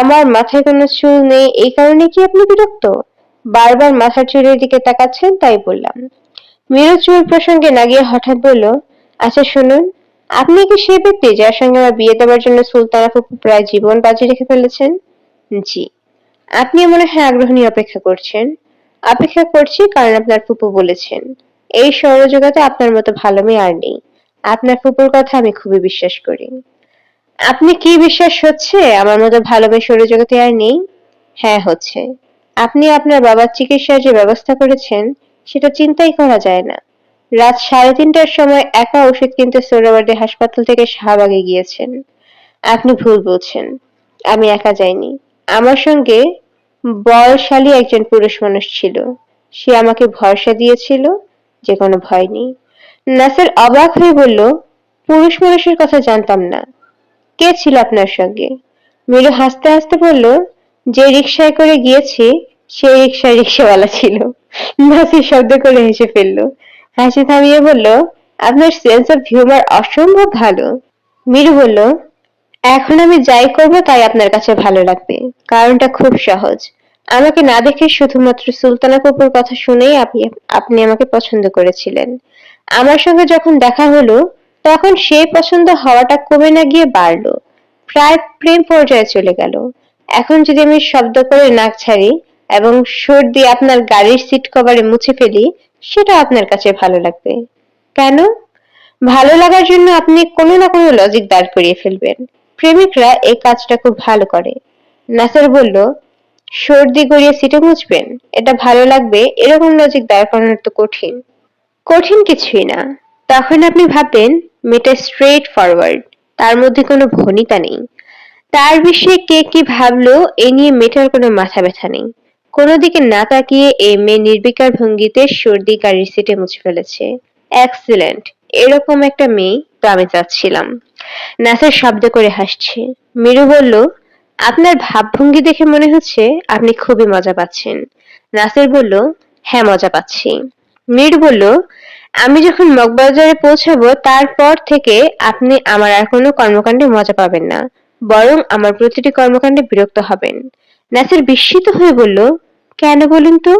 আমার মাথায় কোনো চুল নেই, এই কারণে কি আপনি বিরক্ত? বারবার মাথার চুলের দিকে তাকাচ্ছেন, তাই বললাম। মিরু চুল প্রসঙ্গে না গিয়ে হঠাৎ বলল আচ্ছা শুনুন, আপনি কি সেই ব্যক্তি যার সঙ্গে আমার বিয়ে দেওয়ার জন্য সুলতানা ফুপু প্রায় জীবন বাজি রেখে ফেলেছেন? জি, আপনি মনে হয় আগ্রহ নিয়ে অপেক্ষা করছেন। অপেক্ষা করছি কারণ আপনার ফুপু বলেছেন। এই সৌরজগতে আপনার মতো ভালো মেয়ে আর নেই। আপনার ফুপুর কথা আমি খুবই বিশ্বাস করি। আপনি কি বিশ্বাস হচ্ছে? আমার মতো ভালো মেয়ে সৌরজগতে আর নেই? হ্যাঁ হচ্ছে। আপনি আপনার বাবার চিকিৎসার যে ব্যবস্থা করেছেন, সেটা চিন্তাই করা যায় না। রাত সাড়ে তিনটার সময় একা ওষুধ কিনতে সোহরাওয়ার্দী হাসপাতাল থেকে শাহবাগে গিয়েছেন। আপনি ভুল বলছেন। আমি একা যাইনি। আমার সঙ্গে বয়সালী একজন পুরুষ মানুষ ছিল। সে আমাকে ভরসা দিয়েছিল যে কোনো ভয় নেই। নাসের অবাক হয়ে বলল, পুরুষ মানুষের কথা জানতাম না। কে ছিল আপনার সঙ্গে? মিরু হাসতে হাসতে বলল, যে রিক্সায় করে গিয়েছি, সেই রিক্সায় রিক্সাওয়ালা ছিল। নাসির শব্দ করে হেসে ফেলল। হাসি থামিয়ে বলল, আপনার সেন্স অফ হিউমার অসম্ভব ভালো। মিরু বলল, এখন আমি যাই করব, তাই আপনার কাছে ভালো লাগবে। কারণটা খুব সহজ। আমাকে না দেখে শুধুমাত্র সুলতানা কপুর কথা শুনেই আপনি আপনি আমাকে পছন্দ করেছিলেন। আমার সঙ্গে যখন দেখা হলো তখন সেই পছন্দ হওয়াটা কমে না গিয়ে বাড়লো। প্রায় প্রেম পর্যায়ে চলে গেল। এখন যদি আমি শব্দ করে নাক ছাড়ি এবং সুর দিয়ে আপনার গাড়ির সিট কভারে মুছে ফেলি, সেটা আপনার কাছে ভালো লাগবে। কেন? ভালো লাগার জন্য আপনি কোনো না কোনো লজিক দাঁড় করিয়ে ফেলবেন। প্রেমিকরা এই কাজটা খুব ভালো করে। নাসার বলল সর্দি গড়িয়ে সিটে মুছবেন? এটা ভালো লাগবে, এরকম লজিক দাঁড় করানো তো কঠিন। কঠিন কিছুই না। তখন আপনি ভাববেন মেয়েটা স্ট্রেট ফরওয়ার্ড তার মধ্যে কোনো ভনিতা নেই। তার বিষয়ে কে কি ভাবলো, এ নিয়ে মেয়েটার কোনো মাথা ব্যথা নেই। কোনো দিকে না তাকিয়ে এ মেয়ে নির্বিকার ভঙ্গিতে সর্দি গাড়ির সিটে মুছে ফেলেছে। এক্সিলেন্ট এরকম একটা মেয়ে তো আমি চাচ্ছিলাম। নাসের শব্দ করে হাসছে। মিরু বলল, আপনার ভাবভঙ্গি দেখে মনে হচ্ছে আপনি খুবই মজা পাচ্ছেন। নাসের বলল হ্যাঁ মজা পাচ্ছি। মীর বলল আমি যখন মগবাজারে পৌঁছাবো, তারপর থেকে আপনি আমার আর কোনো কর্মকাণ্ডে মজা পাবেন না। বরং আমার প্রতিটি কর্মকাণ্ডে বিরক্ত হবেন। নাসের বিস্মিত হয়ে বলল, কেন বলুন তো?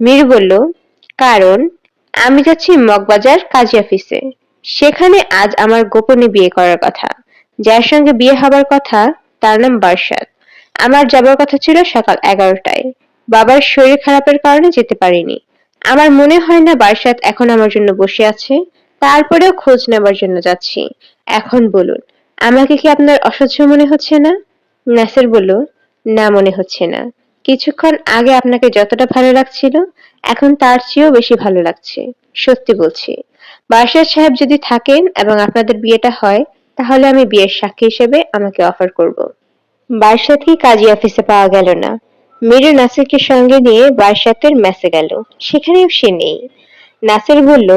মীর বলল, কারণ আমি যাচ্ছি মগবাজার কাজী অফিসে। সেখানে আজ আমার গোপনে বিয়ে করার কথা। যার সঙ্গে বিয়ে হবার কথা, তার নাম বারসাত। আমার যাবার কথা ছিল সকাল এগারোটায়। বাবার শরীর খারাপের কারণে যেতে পারিনি। আমার মনে হয় না বারসাত এখন আমার জন্য বসে আছে। তারপরেও খোঁজ নেবার জন্য যাচ্ছি। এখন বলুন, আমাকে কি আপনার অসহ্য মনে হচ্ছে না? নাসের বলল, না মনে হচ্ছে না। কিছুক্ষণ আগে আপনাকে যতটা ভালো লাগছিল, এখন তার চেয়েও বেশি ভালো লাগছে। সত্যি বলছি। বারসাত সাহেব যদি থাকেন এবং আপনাদের বিয়েটা হয়, তাহলে আমি বিয়ের সাক্ষী হিসেবে আমাকে অফার করব। বারসাতকে কাজী অফিসে পাওয়া গেল না। মিরু নাসিরকে সঙ্গে নিয়ে বারসাতের মেসে গেল। সেখানেও সে নেই। নাসির বলল,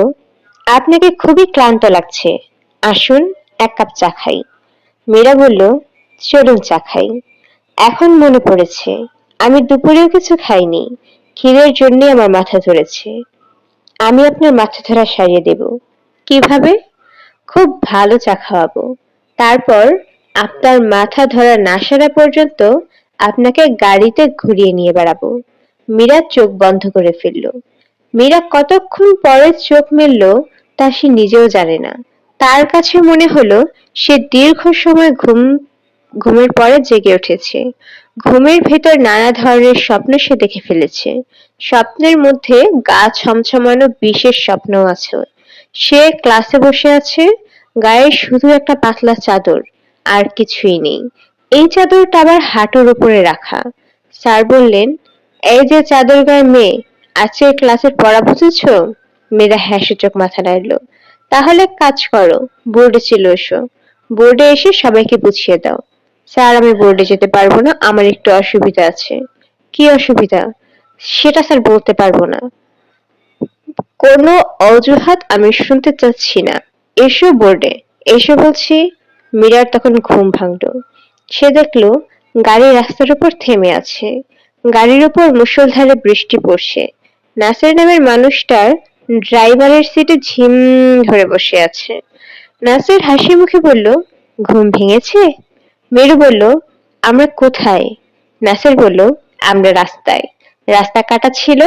আপনাকে খুবই ক্লান্ত লাগছে। আসুন, এক কাপ চা খাই। মীরা বলল, চলুন চা খাই। এখন মনে পড়েছে, আমি দুপুরেও কিছু খাইনি। ক্ষীরের জন্য আমার মাথা ধরেছে। আমি আপনার মাথা ধরা সারিয়ে দেব। কীভাবে? খুব ভালো চা খাওয়াবো। তারপর আপনার মাথা ধরা না সারা পর্যন্ত আপনাকে গাড়িতে ঘুরিয়ে নিয়ে বেড়াবো। মীরা চোখ বন্ধ করে ফেলল। মীরা কতক্ষণ পরে চোখ মেলল তা সে নিজেও জানে না। তার কাছে মনে হলো, সে দীর্ঘ সময় ঘুম, ঘুমের পরে জেগে উঠেছে। ঘুমের ভেতর নানা ধরনের স্বপ্ন সে দেখে ফেলেছে। স্বপ্নের মধ্যে গা ছমছমানো বিশেষ স্বপ্ন আছে। সে ক্লাসে বসে আছে, গায়ে শুধু একটা পাতলা চাদর, আর কিছুই নেই। এই চাদরটা আবার হাঁটুর উপরে রাখা। স্যার বললেন, এই যে চাদর গায়ে মেয়ে আজকে ক্লাসের পড়া বুঝেছ? মেয়েরা হ্যাঁ সূচক মাথা নাড়ল। তাহলে কাজ করো, বোর্ডে চলে এসো। বোর্ডে এসে সবাইকে বুঝিয়ে দাও। স্যার, আমি বোর্ডে যেতে পারব না, আমার একটু অসুবিধা আছে। কি অসুবিধা? সেটা স্যার বলতে পারব না। কোনো অজুহাত আমি শুনতে চাচ্ছি না। এসো বোর্ডে। এসো বলছি, মীরার তখন ঘুম ভাঙলো। সে দেখল গাড়ি রাস্তার উপর থেমে আছে। গাড়ির উপর মুষলধারে বৃষ্টি পড়ছে। নাসের নামের মানুষটার ড্রাইভারের সিটে ঝিম ধরে বসে আছে। নাসের হাসি মুখে বলল, ঘুম ভেঙেছে? মেরু বলল, আমরা কোথায়? নাসের বলল, আমরা রাস্তায়। রাস্তা কাটা ছিল,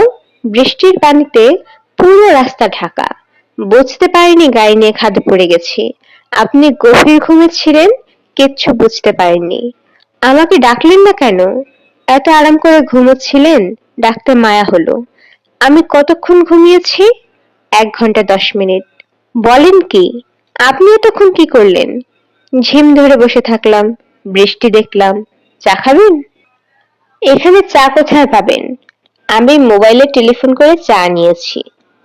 বৃষ্টির পানিতে পুরো রাস্তা ঢাকা। বুঝতে পারিনি গাড়ি নিয়ে খাদে পড়ে গেছি। আপনি গভীর ঘুমে ছিলেন? কিচ্ছু বুঝতে পারেননি। আমাকে ডাকলেন না কেন? এত আরাম করে ঘুমোচ্ছিলেন? ডাকতে মায়া হলো। আমি কতক্ষণ ঘুমিয়েছি? এক ঘণ্টা দশ মিনিট। বলেন কি, আপনি এতক্ষণ কি করলেন? ঝিম ধরে বসে থাকলাম, বৃষ্টি দেখলাম। চা খাবেন? এখানে চা কোথায় পাবেন? আমি মোবাইলে টেলিফোন করে চা নিয়েছি।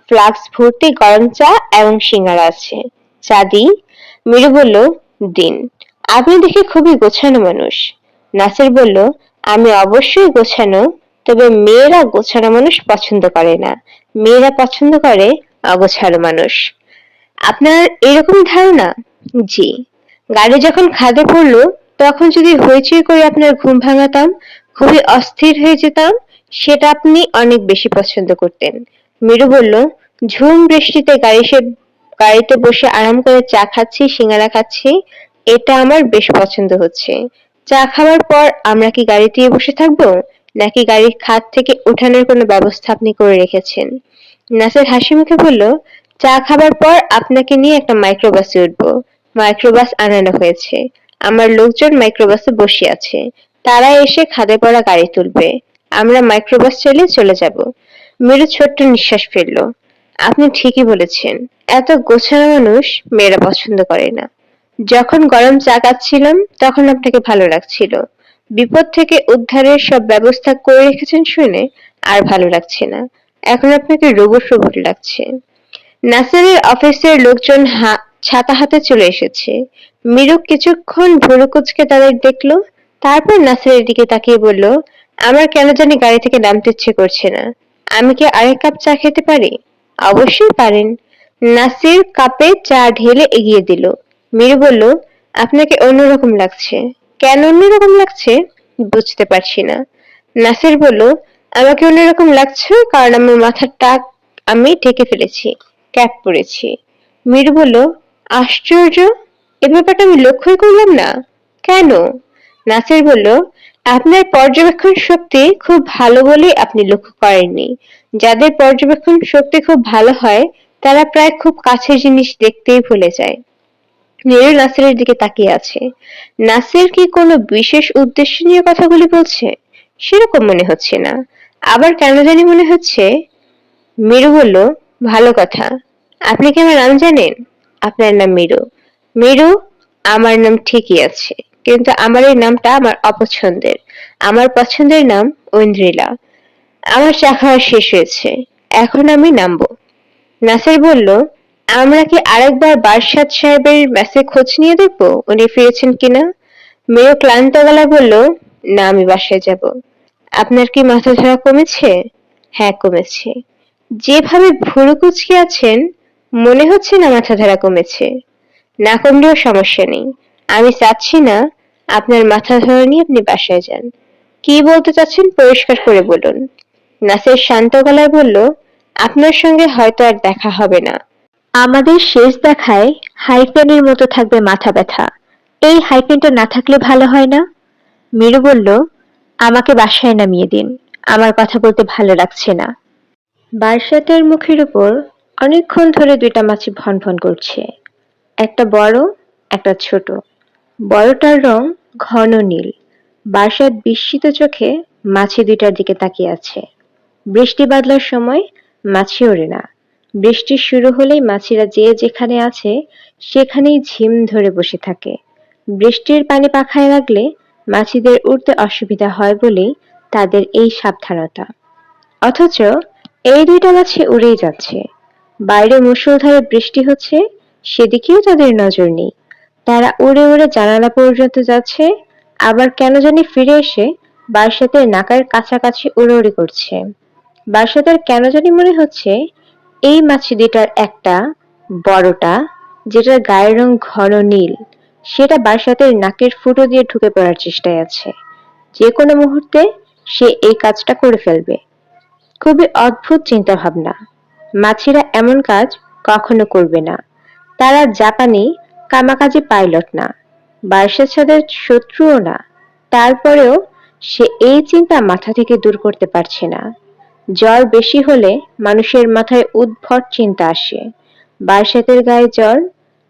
ফ্লাক্স ভর্তি গরম চা এবং সিঙ্গারা আছে। চা দিই? মিরু বলল, দিন। আপনি দেখে খুবই গোছানো মানুষ। নাসির বলল, আমি অবশ্যই গোছানো, তবে মেয়েরা গোছানো মানুষ পছন্দ করে না। মেয়েরা পছন্দ করে অগোছালো মানুষ। আপনার এরকম ধারণা? জি। গাড়ি যখন খাদে পড়ল, তখন যদি হইচই করে আপনার ঘুম ভাঙাতাম, খুবই অস্থির হয়ে যেতাম, সেটা আপনি অনেক বেশি পছন্দ করতেন। মিরু বলল, ঝুম বৃষ্টিতে গাড়ি সে, গাড়িতে বসে আরাম করে চা খাচ্ছি, সিঙ্গারা খাচ্ছি এটা আমার বেশ পছন্দ হচ্ছে। চা খাওয়ার পর আমরা কি গাড়িতে বসে থাকব? নাকি গাড়ির খাত থেকে ওঠানোর কোনো ব্যবস্থা আপনি করে রেখেছেন? নাসের হাসি মুখে বলল, চা খাবার পর আপনাকে নিয়ে একটা মাইক্রোবাসে উঠবো। মাইক্রোবাস আনানো হয়েছে। আমার লোকজন মাইক্রোবাসে বসে আছে। তারা এসে খাদে পড়া গাড়ি তুলবে। আমরা মাইক্রোবাস চালিয়ে চলে যাব। মেরু ছোট্ট নিঃশ্বাস ফেলল। আপনি ঠিকই বলেছেন। এত গোছানো মানুষ মেয়েরা পছন্দ করে না। যখন গরম চা খাচ্ছিলাম তখন আপনাকে ভালো লাগছিল। বিপদ থেকে উদ্ধারের সব ব্যবস্থা করে রেখেছেন শুনে আর ভালো লাগছে না। এখন আপনাকে রোবট রোবট লাগছে। নাসিরের অফিসের লোকজন ছাতা হাতে চলে এসেছে। মিরু কিছুক্ষণ ভুরু কুচকে তাদের দেখল, তারপর নাসিরের দিকে তাকিয়ে বলল, আমার কেন জানি গাড়ি থেকে নামতে ইচ্ছে করছে না। আমি কি আরেক কাপ চা খেতে পারি? অবশ্যই পারেন। নাসির কাপে চা ঢেলে এগিয়ে দিল। মিরু বলল, আপনাকে অন্যরকম লাগছে। কেন অন্যরকম লাগছে? বুঝতে পারছি না। নাসির বলল, আমাকে অন্যরকম লাগছে কারণ আমার মাথার টাক আমি ঢেকে ফেলেছি, ক্যাপ পরেছি। মিরু বলল, আশ্চর্য! এ ব্যাপারটা আমি লক্ষ্যই করলাম না। কেন? নাসির বলল, আপনার পর্যবেক্ষণ শক্তি খুব ভালো বলে আপনি লক্ষ্য করেননি। যাদের পর্যবেক্ষণ শক্তি খুব ভালো হয়, তারা প্রায় খুব কাছের জিনিস দেখতেই ভুলে যায়। নীরু নাসিরের দিকে তাকিয়ে আছে। নাসির কি কোনো বিশেষ উদ্দেশ্য নিয়ে কথাগুলি বলছে? সেরকম মনে হচ্ছে না। আবার কেন জানি মনে হচ্ছে মিরু বলল, ভালো কথা। আপনি কি আমার নাম জানেন? আপনার নাম মিরু মিরু আমার নাম ঠিকই আছে, কিন্তু আমার এই নামটা আমার অপছন্দের। আমার পছন্দের নাম ঐন্দ্রিলা। আমার চা খাওয়া শেষ হয়েছে। এখন আমি নামবো। নাসির বলল আমরা কি আরেকবার বারসাদ সাহেবের মেসে খোঁজ নিয়ে দেখব? উনি ফিরেছেন কিনা? মেয়ে ক্লান্ত গলায় বলল, না, আমি বাসায় যাব। আপনার কি মাথা ধরা কমেছে? হ্যাঁ কমেছে। যেভাবে ভুরু কুচকে আছেন, মনে হচ্ছে না মাথা ধরা কমেছে। না কমলেও সমস্যা নেই। আমি চাচ্ছি না আপনার মাথা ধরা নিয়ে আপনি বাসায় যান। কি বলতে চাচ্ছেন পরিষ্কার করে বলুন। নাসের শান্ত গলায় বলল, আপনার সঙ্গে হয়তো আর দেখা হবে না। আমাদের শেষ দেখায় হাইপেনের মতো থাকবে মাথা ব্যথা। এই হাইপেনটা না থাকলে ভালো হয় না? মিরু বলল, আমাকে বাসায় নামিয়ে দিন। আমার কথা বলতে ভালো লাগছে না। বারসাতের মুখের উপর অনেকক্ষণ ধরে দুইটা মাছি ভন ভন করছে। একটা বড়, একটা ছোট। বড়টার রং ঘন নীল। বারসাত বিস্মিত চোখে মাছি দুইটার দিকে তাকিয়ে আছে। বৃষ্টি বাদলার সময় মাছি ওড়ে না। বৃষ্টি শুরু হলেই মাছিরা যে যেখানে আছে, সেখানেই ঝিম ধরে বসে থাকে। বৃষ্টির পানি পাখায় লাগলে মাছিদের উঠতে অসুবিধা হয় বলেই তাদের এই সাবধানতা। অথচ এই দুইটা মাছি উড়েই যাচ্ছে। বাইরে মুষলধারে বৃষ্টি হচ্ছে, সেদিকেও তাদের নজর নেই। তারা উড়ে উড়ে জানালা পর্যন্ত যাচ্ছে, আবার কেন জানি ফিরে এসে বারসাতের নাকার কাছাকাছি উড়ে উড়ে করছে। বারসাতের কেন জানি মনে হচ্ছে এই মাছি দুটার একটা বড়টা, যেটার গায়ের রং ঘন নীল, সেটা বারসাতের নাকের ফুটো দিয়ে ঢুকে পড়ার চেষ্টায় আছে। যে কোনো মুহূর্তে সে এই কাজটা করে ফেলবে। খুবই অদ্ভুত চিন্তা ভাবনা মাছিরা এমন কাজ কখনো করবে না। তারা জাপানি কামাকাজি পাইলট না। বার্ষাচ্ছাদের শত্রুও না। তারপরেও সে এই চিন্তা মাথা থেকে দূর করতে পারছে না। জ্বর বেশি হলে মানুষের মাথায় উদ্ভট চিন্তা আসে। বারসাতের গায়ে জ্বর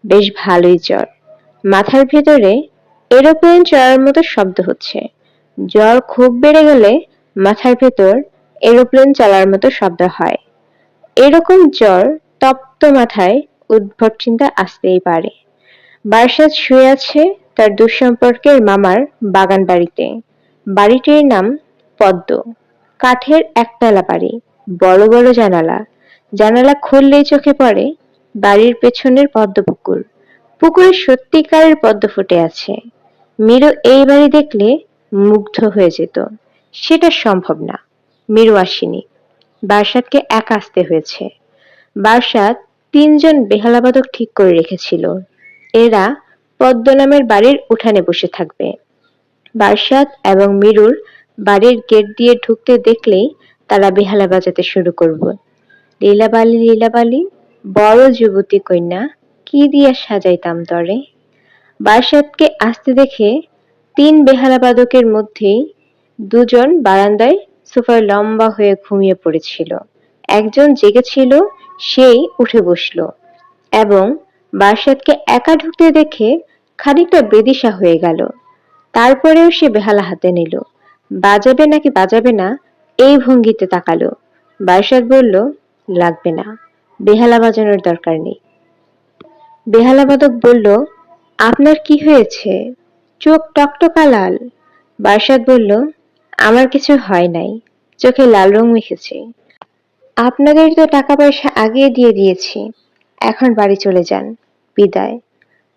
বেশ ভালোই জ্বর। মাথার ভেতরে এরোপ্লেন চড়ার মতো শব্দ হচ্ছে। জ্বর খুব বেড়ে গেলে মাথার ভেতর এরোপ্লেন চালার মতো শব্দ হয়। এরকম জ্বর তপ্ত মাথায় উদ্ভট চিন্তা আসতেই পারে। বারসাত শুয়ে আছে তার দুঃসম্পর্কের মামার বাগান বাড়িতে বাড়িটির নাম পদ্ম। কাঠের একতলা বাড়ি, বড় বড় জানালা। জানালা খুললেই চোখে পড়ে বাড়ির পেছনের পদ্ম পুকুর সত্যিকারের পদ্ম ফুটে আছে। মিরু এই বাড়ি দেখলে মুগ্ধ হয়ে যেত। সেটা সম্ভব না। মিরু আসেনি। বারসাতকে একা আসতে হয়েছে। বারসাত তিনজন বেহালাবাদক ঠিক করে রেখেছিল। এরা পদ্ম নামের বাড়ির উঠানে বসে থাকবে। বারসাত এবং মিরুর বাড়ির গেট দিয়ে ঢুকতে দেখলেই তারা বেহালা বাজাতে শুরু করব। লীলাবালি লীলাবালি, বড় যুবতী কন্যা, কি দিয়া সাজাইতাম তরে? বারসাতকে আসতে দেখে তিন বেহালা বাদকের মধ্যেই দুজন বারান্দায় সোফায় লম্বা হয়ে ঘুমিয়ে পড়েছিল। একজন জেগেছিল, সেই উঠে বসল এবং বারসাতকে একা ঢুকতে দেখে খানিকটা বেদিশা হয়ে গেল। তারপরেও সে বেহালা হাতে নিল। বাজাবে নাকি বাজাবে না, এই ভঙ্গিতে তাকালো। বারসাত বলল, লাগবে না, বেহালা বাজানোর দরকার নেই। বেহালা বাদক বলল, আপনার কি হয়েছে? চোখ টকটকা লাল। বারসাত বলল, আমার কিছু হয় নাই, চোখে লাল রং মেখেছে। আপনাদের তো টাকা পয়সা আগিয়ে দিয়ে দিয়েছি, এখন বাড়ি চলে যান, বিদায়।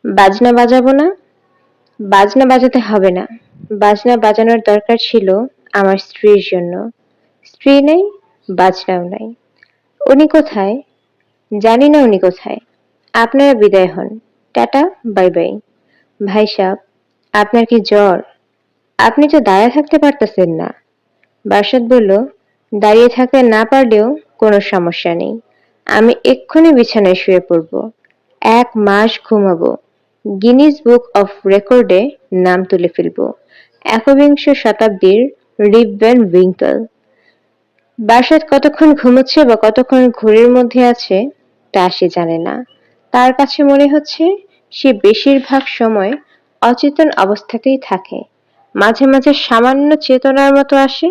বাজনা বাজাবো না? বাজনা বাজাতে হবে না। বাজনা বাজানোর দরকার ছিল আমার স্ত্রীর জন্য। স্ত্রী নেই, বাজনাও নাই। উনি কোথায়? জানি না উনি কোথায়। আপনারা বিদায় হন। Tata, bye bye. ভাই সাহ আপনার কি জ্বর? আপনি তো দাঁড়িয়ে থাকতে পারতেছেন না। বাসদ বলল, দাঁড়িয়ে থাকতে না পারলেও কোনো সমস্যা নেই। আমি এক্ষুনি বিছানায় শুয়ে পড়ব। এক মাস ঘুমাবো। গিনিস বুক অফ রেকর্ডে নাম তুলে ফেলব। একবিংশ শতাব্দীর রিপ ভ্যান উইঙ্কল। বাসাত কতক্ষণ ঘুমোচ্ছে বা কতক্ষণ ঘুরের মধ্যে আছে, তা সে জানে না। তার কাছে মনে হচ্ছে সে বেশিরভাগ সময় অচেতন অবস্থাতেই থাকে। মাঝে মাঝে সামান্য চেতনার মতো আসে,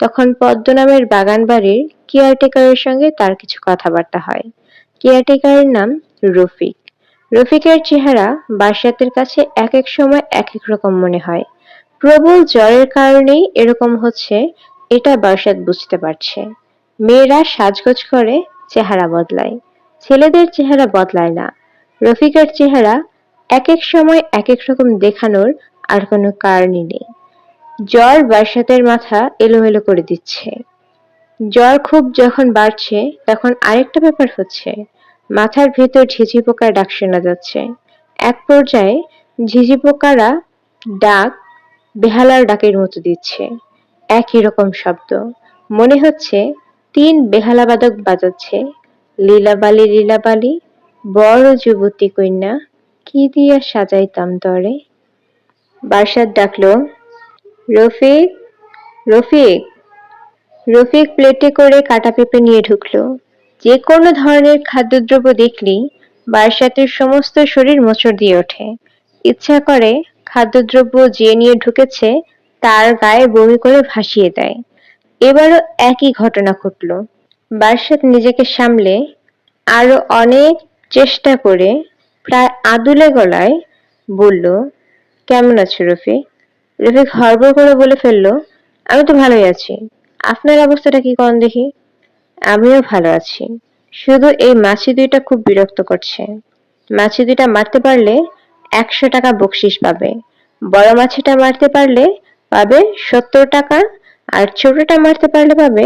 তখন পদ্ম নামের বাগান বাড়ির কেয়ারটেকারের সঙ্গে তার কিছু কথাবার্তা হয়। কেয়ারটেকারের নাম রফিক। রফিকের চেহারা বাসাতের কাছে এক এক সময় এক এক রকম মনে হয়। প্রবল জ্বরের কারণেই এরকম হচ্ছে, এটা বাসাত বুঝতে পারছে। মেয়েরা সাজগোজ করে চেহারা বদলায়। ছেলেদের চেহারা বদলায় না। রফিকের চেহারা এক এক সময় এক এক রকম দেখানোর আর কোনো কারণই নেই। জ্বর বাসাতের মাথা এলোমেলো করে দিচ্ছে। জ্বর খুব যখন বাড়ছে, তখন আরেকটা ব্যাপার হচ্ছে। মাথার ভেতর ঝিঝি পোকার ডাক শোনা যাচ্ছে। এক পর্যায়ে ঝিঝি পোকারা ডাক বেহালার ডাকের মতো দিচ্ছে। একই রকম শব্দ। মনে হচ্ছে তিন বেহালা বাদক বাজাচ্ছে। লীলাবালি লীলাবালি, বড় যুবতী কন্যা, কি দিয়া সাজাইতাম তরে? বাসার ডাকলো, রফিক রফিক। রফিক প্লেটে করে কাটা পেঁপে নিয়ে ঢুকলো। যে কোনো ধরনের খাদ্যদ্রব্য দেখলেই বারসাতের সমস্ত শরীর মোচড় দিয়ে ওঠে। ইচ্ছা করে খাদ্যদ্রব্য যে নিয়ে ঢুকেছে, তার গায়ে বমি করে ভাসিয়ে দেয়। এবারও একই ঘটনা ঘটল। বারসাত নিজেকে সামলে আরও অনেক চেষ্টা করে প্রায় আদুলে গলায় বলল, কেমন আছো রফিক? রফিক হড়বড় করে বলে ফেলল, আমি তো ভালোই আছি। আপনার অবস্থাটা কি করেন দেখি? আমিও ভালো আছি। শুধু এই মাছি দুইটা খুব বিরক্ত করছে। মাছি দুইটা মারতে পারলে একশো টাকা বকশিস পাবে। বড় মাছটা মারতে পারলে পাবে সত্তর টাকা আর ছোটটা মারতে পারলে পাবে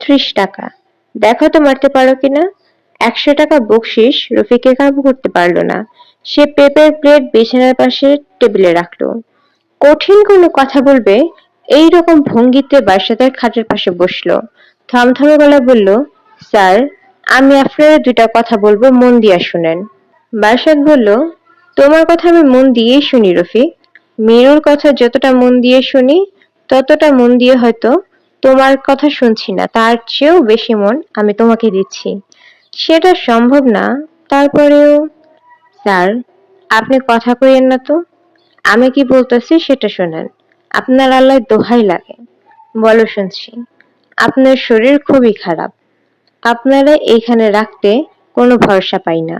ত্রিশ টাকা। দেখো তো মারতে পারো কিনা? একশো টাকা বকশিস রফিকে কাবু করতে পারল না। সে পেপের প্লেট বিছানার পাশে টেবিলে রাখল। কঠিন কোনো কথা বলবে এই রকম ভঙ্গিতে বাসাতের খাটের পাশে বসল। থমথমে গলায় বলল, স্যার, আমি আপনার দুটা কথা বলব, মন দিয়া শুনেন। বাসাত বলল, তোমার কথা আমি মন দিয়েই শুনি রফিক। মিরুর কথা যতটা মন দিয়ে শুনি, ততটা মন দিয়ে হয়তো তোমার কথা শুনছি না। তার চেয়েও বেশি মন আমি তোমাকে দিচ্ছি। সেটা সম্ভব না। তারপরেও, স্যার, আপনি কথা কইেন না তো। আমি কি বলতেছি সেটা শোনেন। আপনার আল্লাহ দোহাই লাগে। বলো শুনছি, আপনার শরীর খুবই খারাপ। আপনারা এইখানে রাখতে কোনো ভরসা পাই না।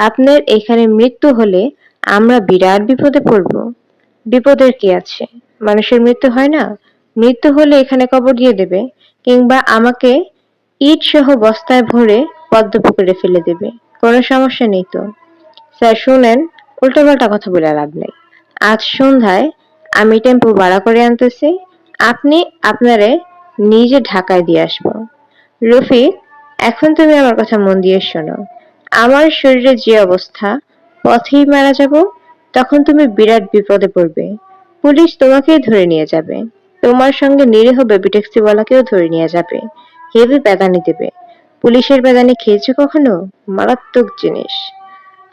আপনার এখানে মৃত্যু হলে আমরা বিরাট বিপদে পড়ব। বিপদের কি আছে? মানুষের মৃত্যু হয় না? মৃত্যু হলে এখানে কবর দিয়ে দেবে, কিংবা আমাকে ইট সহ বস্তায় ভরে পদ্ম পুকুরে ফেলে দেবে। কোনো সমস্যা নেই তো? স্যার, শুনেন, উল্টোপাল্টা কথা বলে লাভ নেই। আজ সন্ধ্যায় আমি টেম্পো ভাড়া করে আনতেছি। আপনি আপনারে নিজে ঢাকায় দিয়ে আসব। রফিক, এখন তুমি আমার কথা মন দিয়ে শোনো। আমার শরীরের যে অবস্থা, পথেই মারা যাব? তখন তুমি বিরাট বিপদে পড়বে। পুলিশ তোমাকেই ধরে নিয়ে যাবে। তোমার সঙ্গে নিরীহ বেবি ট্যাক্সিওয়ালাকেও ধরে নিয়ে যাবে। হেভি বেদানি দেবে। পুলিশের বেদানি খেয়েছো কখনো? মারাত্মক জিনিস।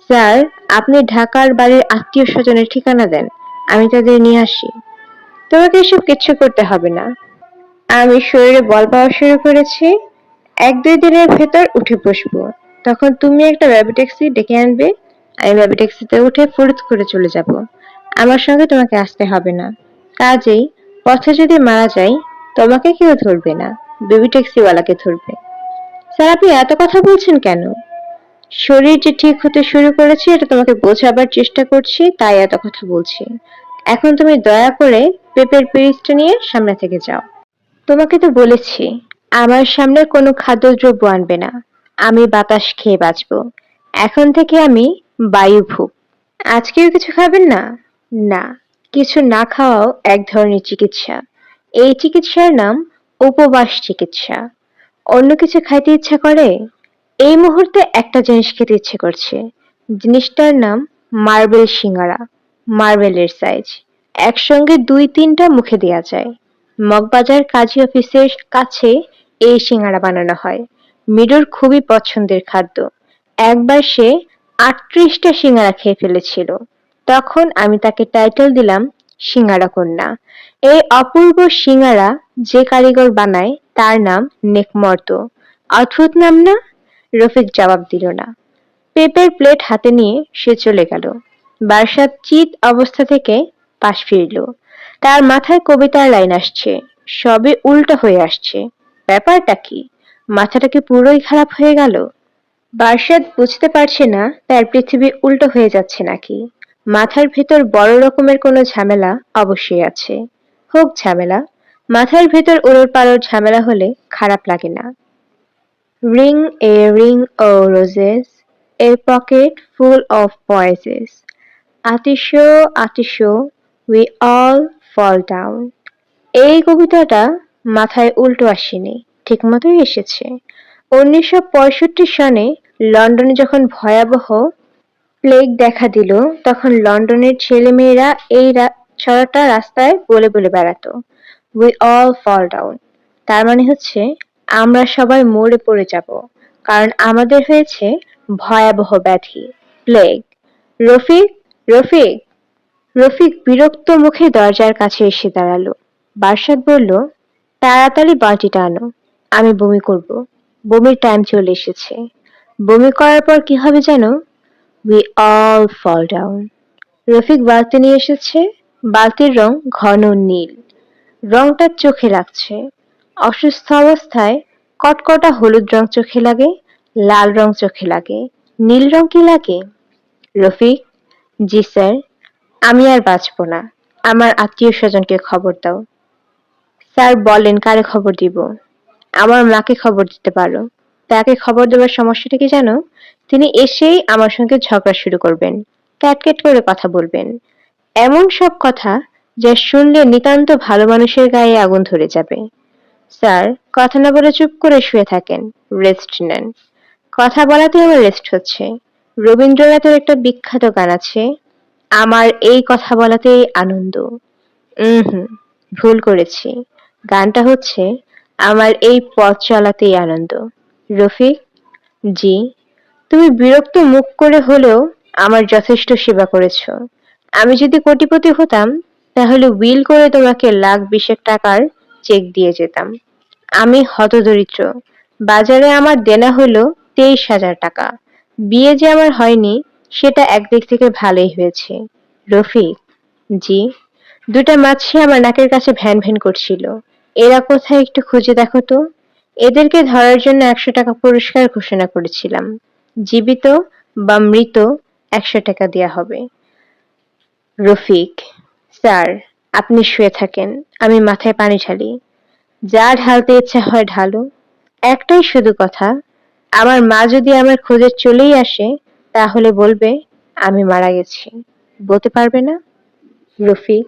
স্যার, আপনি ঢাকার বাড়ির আত্মীয় স্বজনের ঠিকানা দেন। আমি তাদের নিয়ে আসি। তোমাকে এসব কিচ্ছু করতে হবে না। আমি শরীরে বল পাওয়া শুরু করেছি। এক দুই দিনের ভেতর উঠে বসবো। তখন তুমি একটা ব্যাবি ট্যাক্সি ডেকে আনবে। আমি ব্যাবি ট্যাক্সিতে উঠে ফুরুত করে চলে যাব। আমার সঙ্গে তোমাকে আসতে হবে না। কাজেই পথে যদি মারা যাই, তোমাকে কেউ ধরবে না। বেবি ট্যাক্সিওয়ালাকে ধরবে। স্যার, আপনি এত কথা বলছেন কেন? শরীর যে ঠিক হতে শুরু করেছে, এটা তোমাকে বোঝাবার চেষ্টা করছি, তাই এত কথা বলছি। এখন তুমি দয়া করে পেপের পিরিচটা নিয়ে সামনে থেকে যাও। তোমাকে তো বলেছি, আমার সামনে কোনো খাদ্যদ্রব্য আনবে না। আমি বাতাস খেয়ে বাঁচবো। এখন থেকে আমি বায়ু ভূপ আজকেও কিছু খাবেন না? না, কিছু না খাওয়াও এক ধরনের চিকিৎসা। এই চিকিৎসার নাম উপবাস চিকিৎসা। অন্য কিছু খাইতে ইচ্ছা করে? এই মুহূর্তে একটা জিনিস খেতে ইচ্ছে করছে। জিনিসটার নাম মার্বেল সিঙ্গারা, মার্বেলের সাইজ। একসঙ্গে দুই তিনটা মুখে দেওয়া যায়। মগবাজার কাজী অফিসের কাছে এই সিঙ্গারা বানানো হয়। মিডোর খুবই পছন্দের খাদ্য। একবার সে আটত্রিশটা সিঙ্গারা খেয়ে ফেলেছিল। তখন আমি তাকে টাইটেল দিলাম, সিঙ্গারা কন্যা। এই অপূর্ব সিঙ্গারা যে কারিগর বানায়, তার নাম নেকমর্ত অদ্ভুত নাম না? রফিক জবাব দিল না। পেপের প্লেট হাতে নিয়ে সে চলে গেল। বারসাত চিত অবস্থা থেকে পাশ ফিরল। তার মাথায় কবিতার লাইন আসছে। সবে উল্টো হয়ে আসছে। ব্যাপারটা কি? মাথাটা কি পুরোই খারাপ হয়ে গেল? বারসাদ বুঝতে পারছে না তার পৃথিবী উল্টো হয়ে যাচ্ছে নাকি। মাথার ভেতর বড় রকমের কোনো ঝামেলা অবশ্যই আছে। হোক ঝামেলা, মাথার ভেতর উড়োর পাড়োর ঝামেলা হলে খারাপ লাগে না। Ring a ring o roses a pocket full of posies atishoo atishoo, we all fall down. এই কবিতাটা মাথায় উল্টো আসেনি, ঠিকমতোই এসেছে। উনিশশো পঁয়ষট্টি সনে লন্ডনে যখন ভয়াবহ প্লেগ দেখা দিল, তখন লন্ডনের ছেলেমেয়েরা এই ছড়াটা রাস্তায় বলে বলে বেড়াতো উই অল ফল ডাউন তার মানে হচ্ছে, আমরা সবাই মরে পড়ে যাব, কারণ আমাদের হয়েছে ভয়াবহ ব্যাধি প্লেগ রফিক রফিক রফিক বিরক্ত মুখে দরজার কাছে এসে দাঁড়াল। বারসাদ বলল, তাড়াতাড়ি বালতিটা আনো, আমি বমি করব। বমির টাইম চলে এসেছে। বমি করার পর কি হবে জানো? We all fall down Rafiq বালতি নিয়ে এসেছে। বালতির রং ঘন নীল। রংটা চোখে লাগছে। অসুস্থ অবস্থায় কটকটা হলুদ রং চোখে লাগে, লাল রং চোখে লাগে। নীল রং কি লাগে? রফিক, জি স্যার, আমি আর বাঁচবো না। আমার আত্মীয় স্বজনকে খবর দাও। স্যার বলেন, কারে খবর দিব? আমার মাকে খবর দিতে পারো। তাকে খবর দেওয়ার সমস্যাটা কি জানো? তিনি এসেই আমার সঙ্গে ঝগড়া শুরু করবেন ক্যাটকেট করে কথা বলবেন। এমন সব কথা যা শুনলে নিতান্ত ভালো মানুষের গায়ে আগুন ধরে যাবে। স্যার, কথা না বলে চুপ করে শুয়ে থাকেন। রেস্ট নেন। কথা বলাতে আমার রেস্ট হচ্ছে। রবীন্দ্রনাথের একটা বিখ্যাত গান আছে, আমার এই কথা বলাতেই আনন্দ। হুম, ভুল করেছি। গানটা হচ্ছে আমার এই পথ চলাতেই আনন্দ। রফিক, জি, তুমি বিরক্ত মুখ করে হলেও আমার যথেষ্ট সেবা করেছ। আমি যদি কোটিপতি হতাম, তাহলে উইল করে তোমাকে লাখ বিশেক টাকার চেক দিয়ে যেতাম। আমি হতদরিদ্র। বাজারে আমার দেনা হলো তেইশ হাজার টাকা। বিয়ে যে আমার হয়নি, সেটা একদিক থেকে ভালোই হয়েছে। রফিক, জি, দুটা মাছি আমার নাকের কাছে ভ্যান ভ্যান করছিল। এরা কোথায় একটু খুঁজে দেখো তো। এদেরকে ধরার জন্য একশো টাকা পুরস্কার ঘোষণা করেছিলাম। জীবিত বা মৃত একশো টাকা দেওয়া হবে। রফিক, স্যার, আপনি শুয়ে থাকেন, আমি মাথায় পানি ঢালি। যা ঢালতে ইচ্ছা হয় ঢালো। একটাই শুধু কথা, আমার মা যদি আমার খোঁজে চলেই আসে, তাহলে বলবে, আমি মারা গেছি। বলতে পারবে না? রফিক,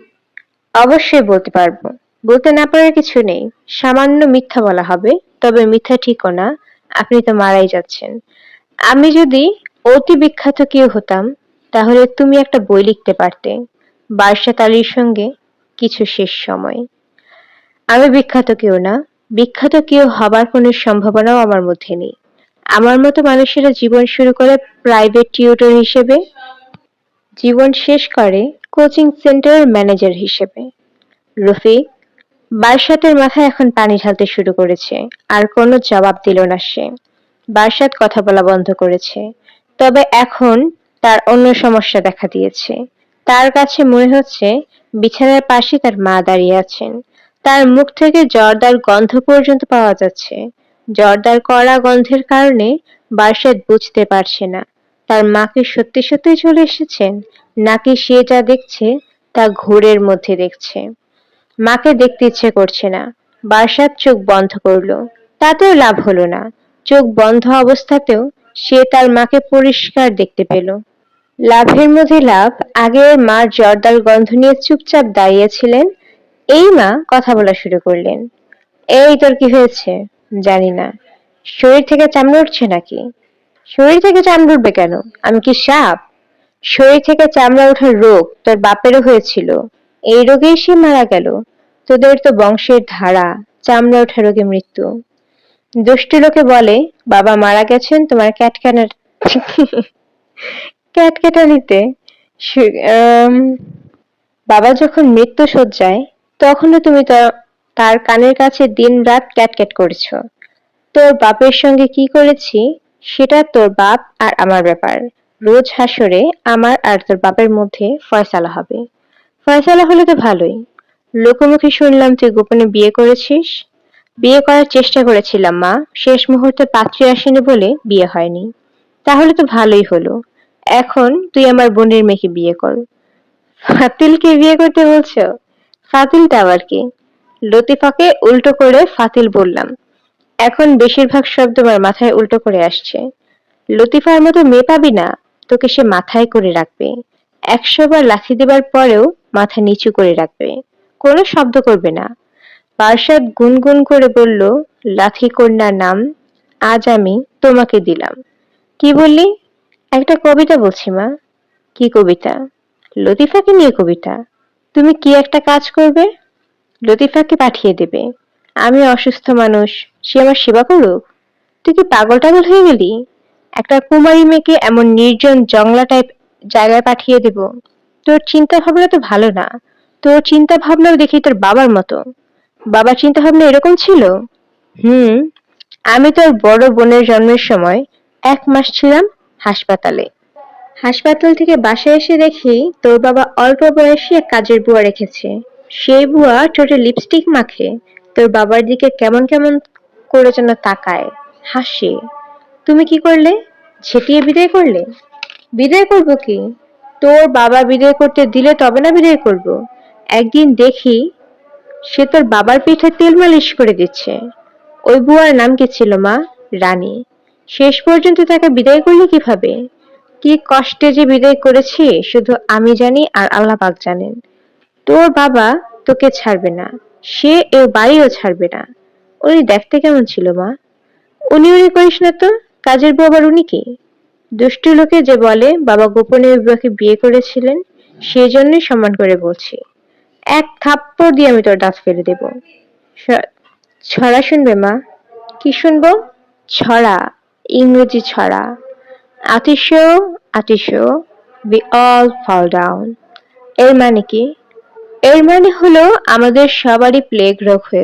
অবশ্যই বলতে পারব। বলতে না পারার কিছু নেই। সামান্য মিথ্যা বলা হবে, তবে মিথ্যা ঠিকও না। আপনি তো মারাই যাচ্ছেন। আমি যদি অতি বিখ্যাত কেউ হতাম, তাহলে তুমি একটা বই লিখতে পারতে। বার্ষা তালির সঙ্গে কিছু শেষ সময়। আমি বিখ্যাত কেউ না। বিখ্যাত কেউ হবার কোনো সম্ভাবনাও আমার মধ্যে নেই। আমার মতো মানুষেরা জীবন শুরু করে প্রাইভেট টিউটর হিসেবে, জীবন শেষ করে কোচিং সেন্টারের ম্যানেজার হিসেবে। রফিক বারসাতের মাথায় এখন পানি ঢালতে শুরু করেছে, আর কোনো জবাব দিল না সে। বারসাত কথা বলা বন্ধ করেছে, তবে এখন তার অন্য সমস্যা দেখা দিয়েছে। তার কাছে মনে হচ্ছে বিছানার পাশে তার মা দাঁড়িয়ে আছেন। তার মুখ থেকে জর্দার গন্ধ পর্যন্ত পাওয়া যাচ্ছে। জর্দার কড়া গন্ধের কারণে বারসাত বুঝতে পারছে না, তার মাকে সত্যি সত্যি চলে এসেছেন, নাকি সে যা দেখছে তা ঘোরের মধ্যে দেখছে। মাকে দেখতে ইচ্ছে করছে না। বারসাত চোখ বন্ধ করল। তাতেও লাভ হলো না। চোখ বন্ধ অবস্থাতেও সে তার মাকে পরিষ্কার দেখতে পেল। লাভের মধ্যে লাভ আগের মার জর্দার গন্ধ নিয়ে চুপচাপ দাঁড়িয়েছিলেন। এই মা কথা বলা শুরু করলেন। এই তোর কি হয়েছে? জানি না। শরীর থেকে চামড়া উঠছে নাকি? শরীর থেকে চামড়া উঠবে কেন? আমি কি সাপ? শরীর থেকে চামড়া ওঠার রোগ তোর বাপেরও হয়েছিল। এই রোগেই সে মারা গেল। তোদের তো বংশের ধারা চামড়া ওঠা রোগে মৃত্যু। দুষ্টি লোকে বলে, বাবা মারা গেছেন, তোমার ক্যাটকানার ক্যাটকেটানিতে বাবা যখন মৃত্যু সজ্জায় তখনও তুমি তার কানের কাছে দিন রাত ক্যাটক্যাট করেছ। তোর বাপের সঙ্গে কি করেছি? সেটা তোর বাপ আর আমার ব্যাপার। রোজ হাসরে আমার আর তোর বাপের মধ্যে ফয়সালা হবে। ফয়সালা হলে তো ভালোই। লোকমুখে শুনলাম তুই গোপনে বিয়ে করেছিস? বিয়ে করার চেষ্টা করেছিলাম, মা। শেষ মুহূর্তে পাত্রী আসেনি বলে বিয়ে হয়নি। তাহলে তো ভালোই হলো। এখন তুই আমার বোনের মেয়েকে বিয়ে কর। ফাতিলকে বিয়ে করতে বলছো? ফাতিলটা আবার কি? লতিফাকে উল্টো করে ফাতিল বললাম। এখন বেশিরভাগ শব্দ আমার মাথায় উল্টো করে আসছে। লতিফার মতো মেয়ে পাবি না, তোকে সে মাথায় করে রাখবে। একশো বার লাথি দেবার পরেও মাথা নিচু করে রাখবে। কোনো শব্দ করবে না। পার্ষদ গুনগুন করে বলল, লাথি কন্যার নাম আজ আমি তোমাকে দিলাম। কি বললি? একটা কবিতা বলছি মা। কি কবিতা? লতিফাকে নিয়ে কবিতা। তুমি কি একটা কাজ করবে? লতিফাকে পাঠিয়ে দেবে। আমি অসুস্থ মানুষ, সে আমার সেবা করুক? তুই কি পাগল টাগল হয়ে গেলি? একটা কুমারী মেয়েকে এমন নির্জন জংলা টাইপ জায়গায় পাঠিয়ে দেব। তোর চিন্তা ভাবনা তো ভালো না। তোর চিন্তা ভাবনাও দেখি তোর বাবার মতো। বাবার চিন্তা ভাবনা এরকম ছিল? হুম, আমি তোর বড় বোনের জন্মের সময় এক মাস ছিলাম হাসপাতালে। হাসপাতাল থেকে বাসায় এসে দেখি তোর বাবা অল্প বয়সী এক কাজের বুয়া রেখেছে। সেই বুয়া ঠোঁটে লিপস্টিক মাখে, তোর বাবার দিকে কেমন কেমন করে যেন তাকায়, হাসে। তুমি কি করলে? ঝেঁটিয়ে বিদায় করলে? বিদায় করব কি? তোর বাবা বিদায় করতে দিলে তবে না বিদায় করব? একদিন দেখি সে তোর বাবার পিঠে তেল মালিশ করে দিচ্ছে। ওই বুয়ার নাম কি ছিল মা? রানী। শেষ পর্যন্ত তাকে বিদায় করলে কীভাবে? কি কষ্টে যে বিদায় করেছি, শুধু আমি জানি আর আল্লাহ পাক জানেন। তোর বাবা তোকে ছাড়বে না, সে এ বাড়িও ছাড়বে না। উনি দেখতে কেমন ছিল মা? উনি উনি করিস না তো, কাজের বউ আবার উনি কি? দুষ্টু লোকে যে বলে বাবা গোপনে বিবাহকে বিয়ে করেছিলেন সেই জন্যই সম্মান করে বলছি। এক থাপ্পড় দিয়ে আমি তোর দাঁত ফেলে দেব। ছড়া শুনবে মা? কি শুনব? ছড়া, ইংরেজি ছড়া। Atishoo atishoo we all fall down এর মানে কি? এর মানে হলো আমাদের সবারই প্লেগ রোগ হয়েছে